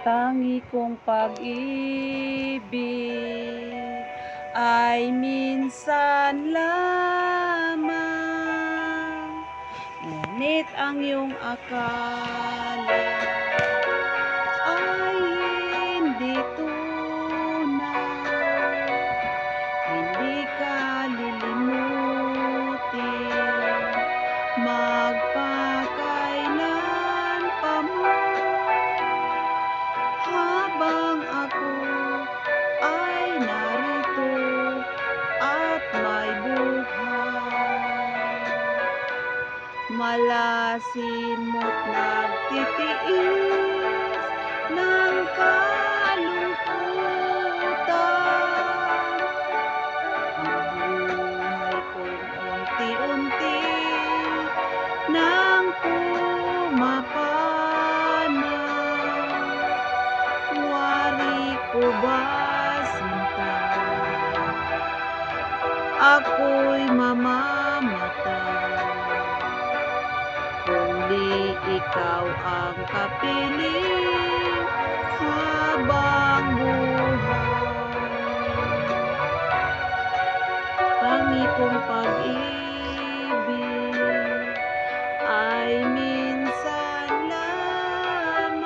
Tangi kong pag-ibig ay minsan lamang. Ngunit ang iyong akala ay hindi tunay. Hindi ka lilimutin Malasin mo't nagtitiis ng kalungkutan. Ang buhay kong unti-unti nang pumapana. Wari ko ba sinta? Ako'y mamamatay ang kapiling habang buhay. Tangi kong pag-ibig ay minsan lamang.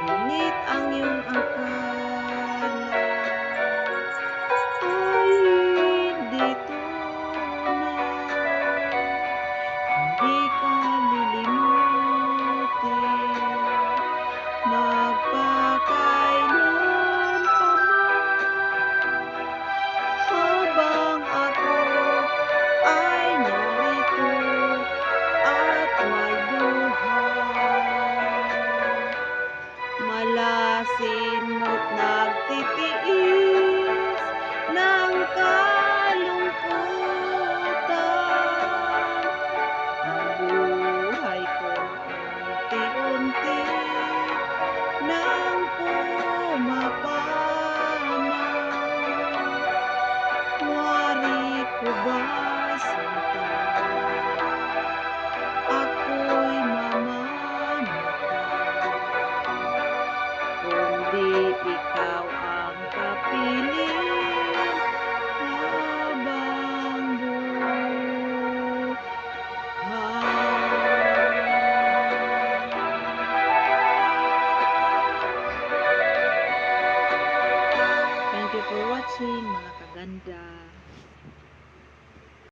Ngunit ang iyong akala Alasin mo't nagtitiis ng kalungkutan. Ang buhay ko unti-unti na Di ikaw ang kapiling habang Thank you for watching mga kaganda.